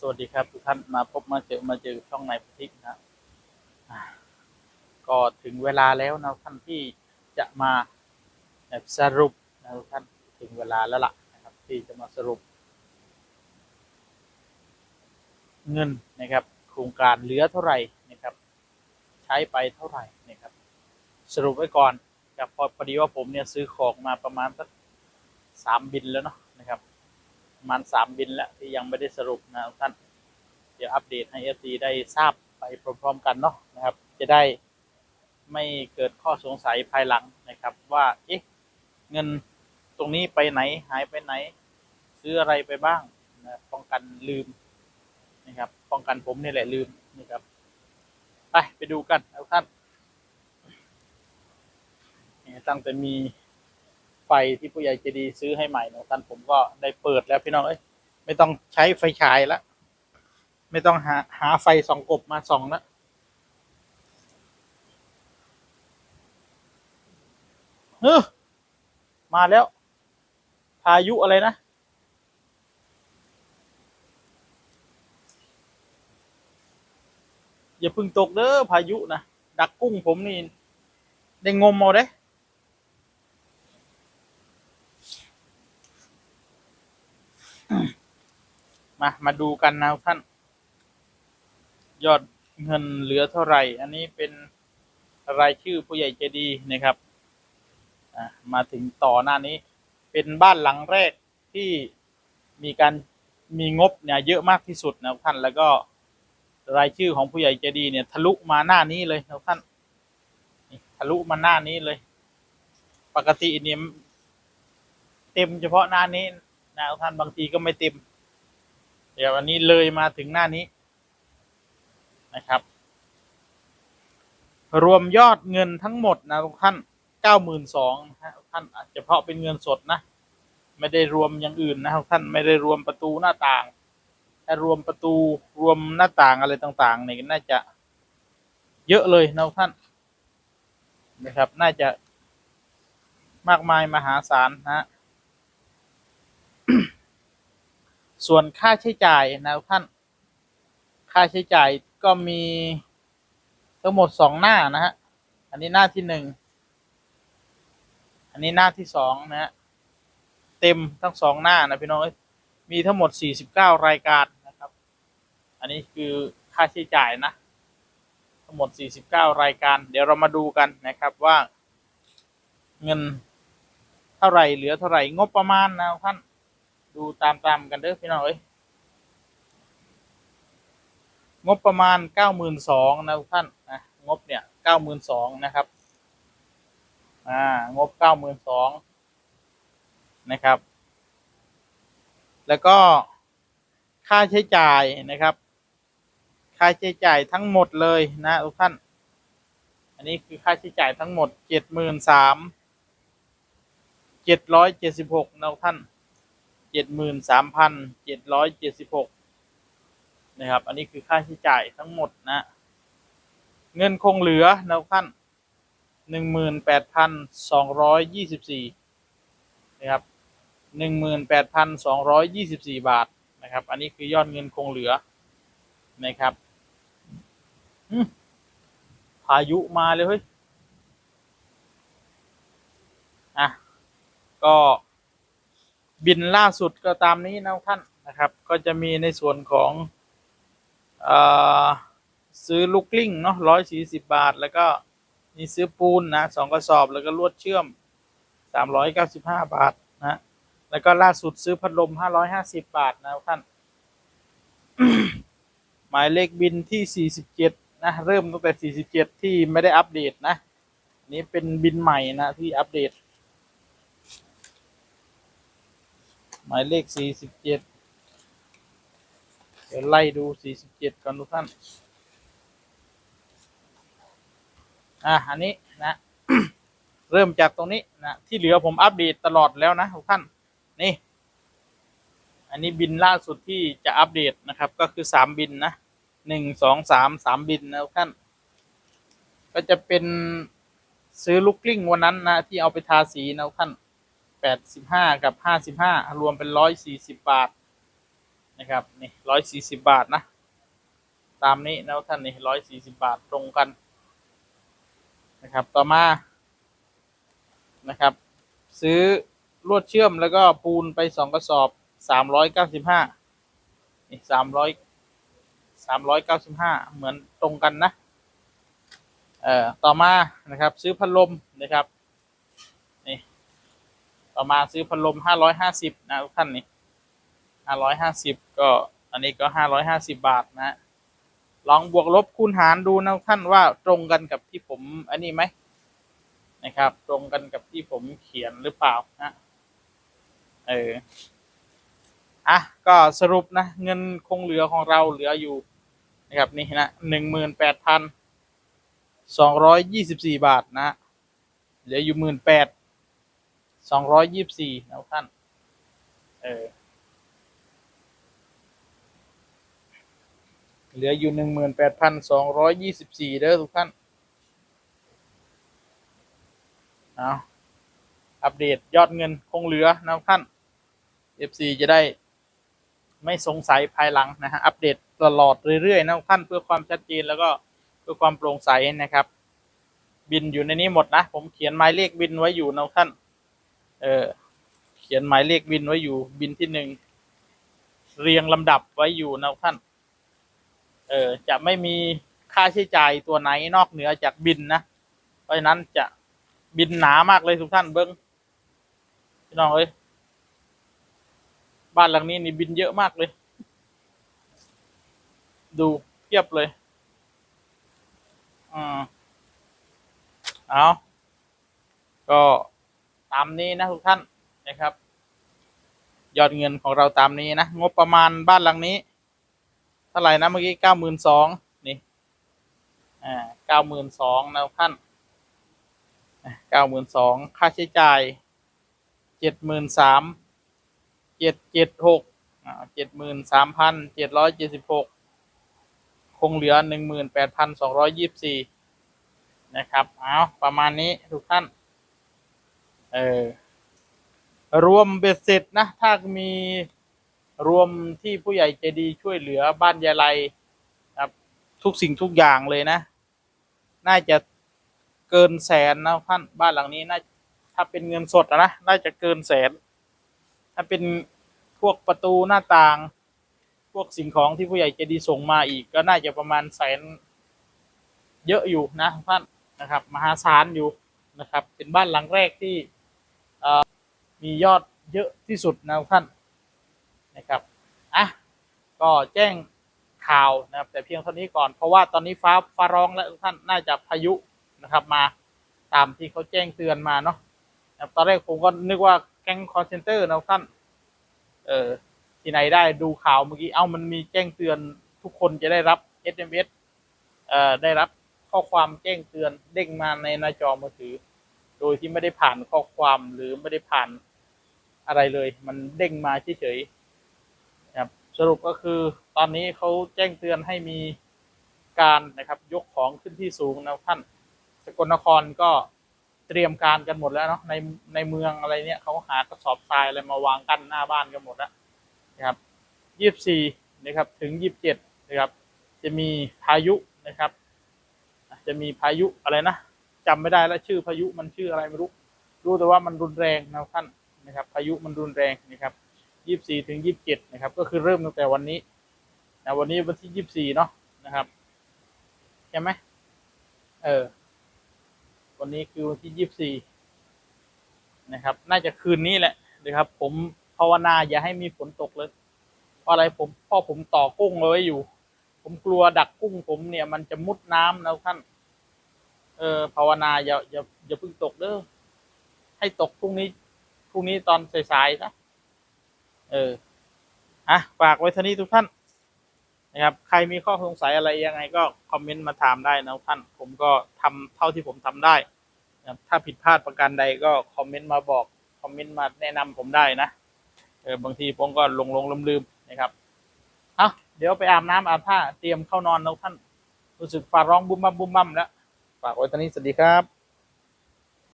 สวัสดีครับทุกท่านมาพบมาเจอมาเจอช่องในพิทิกนะครับก็ถึงเวลาแล้วนะท่านที่จะมาสรุปนะทุกท่านถึงเวลาแล้วล่ะนะครับ ที่จะมาสรุป เงินนะครับ โครงการเหลือเท่าไหร่นะครับ ใช้ไปเท่าไหร่นะครับ สรุปไว้ก่อนครับพอพอดีว่าผมเนี่ยซื้อของมาประมาณสักสามบินแล้วเนาะ ประมาณสามบินแล้วที่ยังไม่ได้สรุปนะท่าน เดี๋ยวอัปเดตให้เอฟซีได้ทราบไปพร้อมๆกันเนาะนะครับ จะได้ไม่เกิดข้อสงสัยภายหลังนะครับ ว่าเอ๊ะเงินตรงนี้ไปไหนหายไปไหน ซื้ออะไรไปบ้างนะป้องกันลืมนะครับ ป้องกันผมนี่แหละลืมนะครับ ไปไปดูกันนะทุกท่านนี่ตั้งแต่มี ไฟที่ผู้ใหญ่ใจดีซื้อให้ใหม่นะท่านผมก็ได้เปิดแล้วพี่น้องเอ้ยไม่ต้องใช้ไฟฉายแล้วไม่ต้องหาหาไฟสองกบมาส่องล้วเฮ้อมาแล้ว พายุอะไรนะอย่าพึ่งตกเด้อพายุนะดักกุ้งผมนี่ได้งมเอาเด้ มา มาดูกันนะท่าน ยอดเงินเหลือเท่าไหร่ อันนี้เป็นรายชื่อผู้ใหญ่ใจดีนะครับมาถึงต่อหน้านี้ เป็นบ้านหลังแรกที่มีการมีงบเนี่ยเยอะมากที่สุดนะท่าน แล้วก็รายชื่อของผู้ใหญ่ใจดีเนี่ยทะลุมาหน้านี้เลยนะท่านทะลุมาหน้านี้เลย ปกติเนี่ยเต็มเฉพาะหน้านี้ นะท่านบางทีก็ไม่เต็ม เดี๋ยวอันนี้เลยมาถึงหน้านี้นะครับ รวมยอดเงินทั้งหมดนะทุกท่านเก้าหมื่นสองนะท่านอาจจะเฉพาะเป็นเงินสดนะ ไม่ได้รวมอย่างอื่นนะทุกท่านไม่ได้รวมประตูหน้าต่างถ้ารวมประตูรวมหน้าต่างอะไรต่างๆเนี่ยน่าจะเยอะเลยนะทุกท่านนะครับ น่าจะมากมายมหาศาลนะฮะ ส่วนค่าใช้จ่ายนะท่าน ค่าใช้จ่ายก็มีทั้งหมดสองหน้านะฮะ อันนี้หน้าที่หนึ่ง อันนี้หน้าที่สองนะฮะ เต็มทั้งสองหน้านะพี่น้องเอ้ยมีทั้งหมดสี่สิบเก้ารายการนะครับ อันนี้คือค่าใช้จ่ายนะ ทั้งหมดสี่สิบเก้ารายการ เดี๋ยวเรามาดูกันนะครับว่าเงินเท่าไหร่เหลือเท่าไหร่งบประมาณนะท่าน ดูตามๆกันเด้อพี่น้องเอ้ยงบประมาณเก้าหมื่นสองนะทุกท่านนะงบเนี่ยเก้าหมื่นสองนะครับอ่างบเก้าหมื่นสองนะครับ แล้วก็ค่าใช้จ่ายนะครับ ค่าใช้จ่ายทั้งหมดเลยนะทุกท่าน อันนี้คือค่าใช้จ่ายทั้งหมดเจ็ดหมื่นสามเจ็ดร้อยเจ็ดสิบหกนะทุกท่าน จ็ดหมื่นสามพันเจ็ดร้อยเจ็ดสิบหกนะครับ อันนี้คือค่าใช้จ่ายทั้งหมดนะ เงินคงเหลือนะท่านหนึ่งหมื่นแปดพันสองร้อยยี่สิบสี่นะครับหนึ่งหมื่นแปดพันสองร้อยยี่สิบสี่บาทนะครับ อันนี้คือยอดเงินคงเหลือนะครับพายุมาเลยเฮ้ย อะ ก็ บินล่าสุดก็ตามนี้นะท่านนะครับ ก็จะมีในส่วนของอซื้อลูกลิ้งเนาะร้อยสี่สิบบาท แล้วก็มีซื้อปูนนะสองกระสอบแล้วก็ลวดเชื่อมสามร้อยเก้าสิบห้าบาทนะแล้วก็ล่าสุดซื้อพัดลมห้าร้อยห้าสิบบาทนะท่าน หมายเลขบินที่สี่สิบเจ็ดนะเริ่มตั้งแต่สี่สิบเจ็ดที่ไม่ได้อัปเดตนะนนี้เป็นบินใหม่นะที่อัปเดต หมายเลขสี่สิบเจ็ดเดี๋ยวไล่ดูสี่สิบเจ็ดก่อนทุกท่าน อะ อันนี้นะ เริ่มจากตรงนี้นะ ที่เหลือผมอัปเดตตลอดแล้วนะทุกท่าน นี่ อันนี้บินล่าสุดที่จะอัปเดตนะครับ ก็คือสามบินนะหนึ่งสองสามสามบินนะทุกท่าน ก็จะเป็นซื้อลูกกลิ้งวันนั้นนะที่เอาไปทาสีนะทุกท่าน แปดสิบห้ากับห้าสิบห้ารวมเป็นร้อยสี่สิบบาทนะครับนี่ร้อยสี่สิบบาทนะ ตามนี้นะท่านนี่ร้อยสี่สิบาทตรงกันนะครับ ต่อมานะครับ ซื้อลวดเชื่อมแล้วก็ปูนไปสองกระสอบสามร้อยเก้าสิบห้านี่สามร้อยสามร้อยเก้าสิบห้าเหมือนตรงกันนะเอ่อต่อมานะครับ ซื้อพัดลมนะครับ ต่อมาซื้อพัดลมห้าร้อยห้าสิบนะทุกท่านนี่ห้าร้อยห้าสิบก็อันนี้ก็ห้าร้อยห้าสิบบาทนะลองบวกลบคูณหารดูนะทุกท่านว่าตรงกันกับที่ผมอันนี้ไหมนะครับ ตรงกันกับที่ผมเขียนหรือเปล่านะเอออะก็สรุปนะเงินคงเหลือของเราเหลืออยู่นะครับนี่นะหนึ่งหมื่นแปดพันสองร้อยยี่สิบสี่บาทนะเหลืออยู่หมื่นแปด สองร้อยยี่สิบสี่นะท่าน เออ เหลืออยู่หนึ่งหมื่นแปดพันสองร้อยยี่สิบสี่เด้อทุกท่าน เอาอัปเดตยอดเงินคงเหลือนะทุกท่าน FC จะได้ไม่สงสัยภายหลังนะฮะ อัปเดตตลอดเรื่อยๆนะทุกท่านเพื่อความชัดเจนแล้วก็เพื่อความโปร่งใสนะครับ บินอยู่ในนี้หมดนะ ผมเขียนหมายเลขบินไว้อยู่นะท่าน เออ เขียนหมายเลขบินไว้อยู่ บินที่หนึ่งเรียงลำดับไว้อยู่นะท่าน เออ จะไม่มีค่าใช้จ่ายตัวไหนนอกเหนือจากบินนะ เพราะฉะนั้นจะบินหนามากเลยทุกท่านเบิ้งพี่น้องเอ้ยบ้านหลังนี้นี่บินเยอะมากเลย ดูเทียบเลยอืมเอาก็ามนี้นะทุกท่านนะครับ ยอดเงินของเราตามนี้นะงบประมาณบ้านหลังนี้ เท่าไหร่นะเมื่อกี้เก้าหมื่นสองนี่อ่าเก้าหมื่นสองนะทุกท่านเก้าหมื่นสองค่าใช้จ่ายเจ็ดหมื่นสามเจ็ดเจ็ดหกเจ็ดหมื่นสามพันเจ็ดร้อยเจ็ดสิบหกคงเหลือหนึ่งหมื่นแปดพันสองร้อยยี่สิบสี่นะครับ เอาประมาณนี้ทุกท่าน เออรวมเบ็ดเสร็จนะ ถ้ามีรวมที่ผู้ใหญ่ใจดีช่วยเหลือบ้านยายไรครับ ทุกสิ่งทุกอย่างเลยนะ น่าจะเกินแสนนะท่านบ้านหลังนี้น่าถ้าเป็นเงินสดนะน่าจะเกินแสน ถ้าเป็นพวกประตูหน้าต่าง พวกสิ่งของที่ผู้ใหญ่ใจดีส่งมาอีก ก็น่าจะประมาณแสน เยอะอยู่นะท่านนะครับ มหาศาลอยู่นะครับ เป็นบ้านหลังแรกที่ มียอดเยอะที่สุดนะท่านนะครับอะก็แจ้งข่าวนะครับแต่เพียงเท่านี้ก่อนเพราะว่าตอนนี้ฟ้าฟ้าร้องแล้วท่านน่าจะพายุนะครับมาตามที่เขาแจ้งเตือนมาเนาะนะตอนแรกผมก็นึกว่าแก๊งคอนเซนเตอร์นะท่านเออที่ไหนได้ดูข่าวเมื่อกี้เอ้ามันมีแจ้งเตือนทุกคนจะได้รับ SMS เอ่อได้รับข้อความแจ้งเตือนเด้งมาในหน้าจอมือถือ โดยที่ไม่ได้ผ่านข้อความหรือไม่ได้ผ่านอะไรเลย มันเด้งมาเฉยๆครับสรุปก็คือตอนนี้เขาแจ้งเตือนให้มีการนะครับ ยกของขึ้นที่สูงนะท่าน สกลนครก็เตรียมการกันหมดแล้วเนาะในในเมืองอะไรเนี่ยเขาหากระสอบทรายอะไรมาวางกั้นหน้าบ้านกันหมดแล้วนะครับยี่สิบสี่นะครับถึงยี่สิบเจ็ดนะครับ จะมีพายุนะครับ จะมีพายุอะไรนะ จำไม่ได้แล้วชื่อพายุมันชื่ออะไรไม่รู้ รู้แต่ว่ามันรุนแรงนะท่านนะครับ พายุมันรุนแรงนะครับยี่สี่ถึงยี่สิบเจ็ดนะครับ ก็คือเริ่มตั้งแต่วันนี้นะวันนี้วันที่ยี่สี่เนาะนะครับใช่ไหมเออ วันนี้คือวันที่ยี่สี่นะครับ น่าจะคืนนี้แหละนะครับ ผมภาวนาอย่าให้มีฝนตกเลยเพราะอะไรผมพ่อผมต่อกุ้งเอาไว้อยู่ ผมกลัวดักกุ้งผมเนี่ย มันจะมุดน้ำนะท่าน เออภาวนาอย่าอย่าอย่าเพิ่งตกเด้อให้ตกพรุ่งนี้พรุ่งนี้ตอนสายๆนะเอออะฝากไว้เท่านี้ทุกท่านนะครับ ใครมีข้อสงสัยอะไรยังไงก็คอมเมนต์มาถามได้นะท่าน ผมก็ทำเท่าที่ผมทำได้นะถ้าผิดพลาดประการใดก็คอมเมนต์มาบอกคอมเมนต์มาแนะนำผมได้นะเออบางทีผมก็หลงหลงลืมลืมนะครับเอาเดี๋ยวไปอาบน้ำอาบผ้าเตรียมเข้านอนแล้วท่านรู้สึกฟ้าร้องบุ้มบั่มบุ้มบั่มแล้ว ฝากไว้ตอนนี้สวัสดีครับ